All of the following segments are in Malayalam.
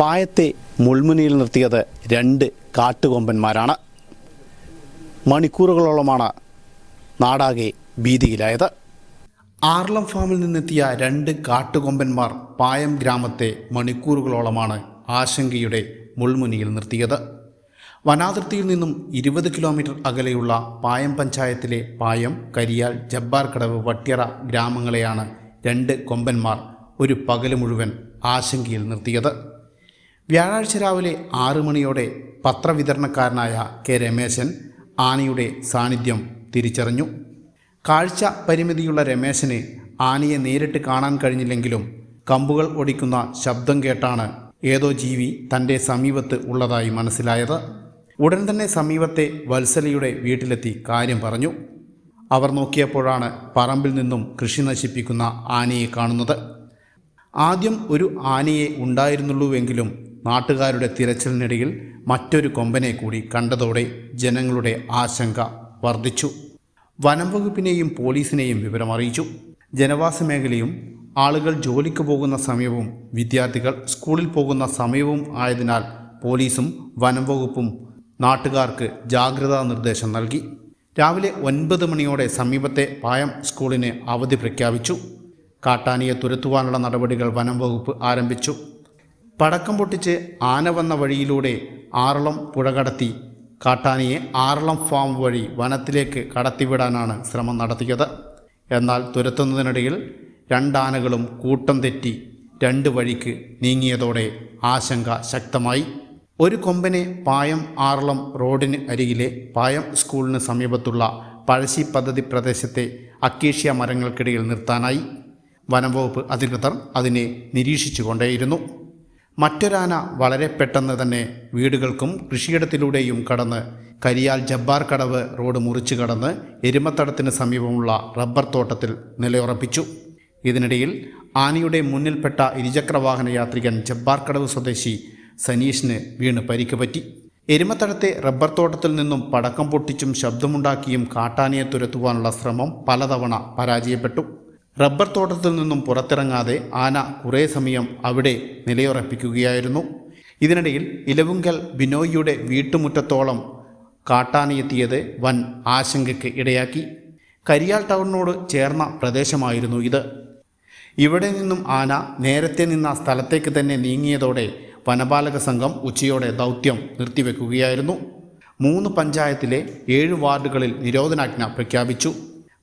പായത്തെ മുൾമുനയിൽ നിർത്തിയത് രണ്ട് കാട്ടുകൊമ്പന്മാരാണ്. മണിക്കൂറുകളോളമാണ് നാടാകെ ഭീതിയിലായത്. ആർലം ഫാമിൽ നിന്നെത്തിയ രണ്ട് കാട്ടുകൊമ്പന്മാർ പായം ഗ്രാമത്തെ മണിക്കൂറുകളോളമാണ് ആശങ്കയുടെ മുൾമുനിയിൽ നിർത്തിയത്. വനാതിർത്തിയിൽ നിന്നും ഇരുപത് കിലോമീറ്റർ അകലെയുള്ള പായം പഞ്ചായത്തിലെ പായം കരിയാൽ ജബ്ബാർക്കടവ് വട്ടിയറ ഗ്രാമങ്ങളെയാണ് രണ്ട് കൊമ്പന്മാർ ഒരു പകൽ മുഴുവൻ ആശങ്കയിൽ നിർത്തിയത്. വ്യാഴാഴ്ച രാവിലെ ആറു മണിയോടെ പത്രവിതരണക്കാരനായ കെ രമേശൻ ആനയുടെ സാന്നിധ്യം തിരിച്ചറിഞ്ഞു. കാഴ്ച പരിമിതിയുള്ള രമേശന് ആനയെ നേരിട്ട് കാണാൻ കഴിഞ്ഞില്ലെങ്കിലും കമ്പുകൾ ഒടിക്കുന്ന ശബ്ദം കേട്ടാണ് ഏതോ ജീവി തന്റെ സമീപത്ത് ഉള്ളതായി മനസ്സിലായത്. ഉടൻ തന്നെ സമീപത്തെ വത്സലയുടെ വീട്ടിലെത്തി കാര്യം പറഞ്ഞു. അവർ നോക്കിയപ്പോഴാണ് പറമ്പിൽ നിന്നും കൃഷി നശിപ്പിക്കുന്ന ആനയെ കാണുന്നത്. ആദ്യം ഒരു ആനയെ ഉണ്ടായിരുന്നുള്ളൂവെങ്കിലും നാട്ടുകാരുടെ തിരച്ചിലിനിടയിൽ മറ്റൊരു കൊമ്പനെ കൂടി കണ്ടതോടെ ജനങ്ങളുടെ ആശങ്ക വർദ്ധിച്ചു. വനം വകുപ്പിനെയും പോലീസിനെയും വിവരമറിയിച്ചു ജനവാസ മേഖലയും ആളുകൾ ജോലിക്ക് പോകുന്ന സമയവും വിദ്യാർത്ഥികൾ സ്കൂളിൽ പോകുന്ന സമയവും ആയതിനാൽ പോലീസും വനംവകുപ്പും നാട്ടുകാർക്ക് ജാഗ്രതാ നിർദ്ദേശം നൽകി. രാവിലെ ഒൻപത് മണിയോടെ സമീപത്തെ പായം സ്കൂളിന് അവധി പ്രഖ്യാപിച്ചു. കാട്ടാനിയെ തുരത്തുവാനുള്ള നടപടികൾ വനംവകുപ്പ് ആരംഭിച്ചു. പടക്കം പൊട്ടിച്ച് ആന വന്ന വഴിയിലൂടെ ആറളം പുഴ കടത്തി. കാട്ടാനയെ ആറളം ഫാം വഴി വനത്തിലേക്ക് കടത്തിവിടാനാണ് ശ്രമം നടത്തിയത്. എന്നാൽ തുരത്തുന്നതിനിടയിൽ രണ്ടാനകളും കൂട്ടം തെറ്റി രണ്ട് വഴിക്ക് നീങ്ങിയതോടെ ആശങ്ക ശക്തമായി. ഒരു കൊമ്പനെ പായം ആറളം റോഡിന് അരികിലെ പായം സ്കൂളിന് സമീപത്തുള്ള പഴശ്ശി പദ്ധതി പ്രദേശത്തെ അക്കേഷ്യ മരങ്ങൾക്കിടയിൽ നിർത്താനായി. വനംവകുപ്പ് അധികൃതർ അതിനെ നിരീക്ഷിച്ചു കൊണ്ടേയിരുന്നു മറ്റൊരാന വളരെ പെട്ടെന്ന് തന്നെ വീടുകൾക്കും കൃഷിയിടത്തിലൂടെയും കടന്ന് കരിയാൽ ജബ്ബാർ കടവ് റോഡ് മുറിച്ചു കടന്ന് എരുമത്തടത്തിന് സമീപമുള്ള റബ്ബർ തോട്ടത്തിൽ നിലയുറപ്പിച്ചു. ഇതിനിടയിൽ ആനയുടെ മുന്നിൽപ്പെട്ട ഇരുചക്രവാഹന യാത്രികൻ ജബ്ബാർ കടവ് സ്വദേശി സനീഷിന് വീണ് പരിക്ക് പറ്റി എരുമത്തടത്തെ റബ്ബർ തോട്ടത്തിൽ നിന്നും പടക്കം പൊട്ടിച്ചും ശബ്ദമുണ്ടാക്കിയും കാട്ടാനയെ തുരത്തുവാനുള്ള ശ്രമം പലതവണ പരാജയപ്പെട്ടു. റബ്ബർ തോട്ടത്തിൽ നിന്നും പുറത്തിറങ്ങാതെ ആന കുറേ സമയം അവിടെ നിലയുറപ്പിക്കുകയായിരുന്നു. ഇതിനിടയിൽ ഇലവുങ്കൽ ബിനോയിയുടെ വീട്ടുമുറ്റത്തോളം കാട്ടാനയെത്തിയത് വൻ ആശങ്കയ്ക്ക് ഇടയാക്കി. കരിയാൽ ടൗണിനോട് ചേർന്ന പ്രദേശമായിരുന്നു ഇത്. ഇവിടെ നിന്നും ആന നേരത്തെ നിന്ന സ്ഥലത്തേക്ക് തന്നെ നീങ്ങിയതോടെ വനപാലക സംഘം ഉച്ചയോടെ ദൗത്യം നിർത്തിവെക്കുകയായിരുന്നു. മൂന്ന് പഞ്ചായത്തിലെ ഏഴ് വാർഡുകളിൽ നിരോധനാജ്ഞ പ്രഖ്യാപിച്ചു.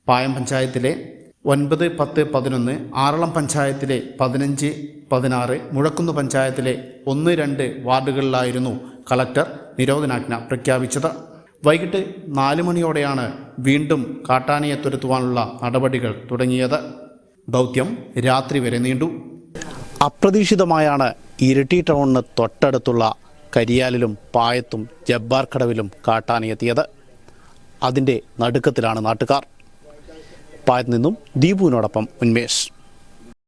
പായം പഞ്ചായത്തിലെ ഒൻപത് പത്ത് പതിനൊന്ന് ആറളം പഞ്ചായത്തിലെ പതിനഞ്ച് പതിനാറ് മുഴക്കുന്ന് പഞ്ചായത്തിലെ ഒന്ന് രണ്ട് വാർഡുകളിലായിരുന്നു കളക്ടർ നിരോധനാജ്ഞ പ്രഖ്യാപിച്ചത്. വൈകിട്ട് നാല് മണിയോടെയാണ് വീണ്ടും കാട്ടാനയെ തുരത്തുവാനുള്ള നടപടികൾ തുടങ്ങിയത്. ദൗത്യം രാത്രി വരെ നീണ്ടു. അപ്രതീക്ഷിതമായാണ് ഇരിട്ടി ടൗണിന് തൊട്ടടുത്തുള്ള കരിയാലിലും പായത്തും ജബ്ബാർ കടവിലും കാട്ടാനയെത്തിയത്. അതിന്റെ നടുക്കത്തിലാണ് നാട്ടുകാർ. പായത്ത് നിന്നും ദീപുവിനോടൊപ്പം ഉന്മേഷ്.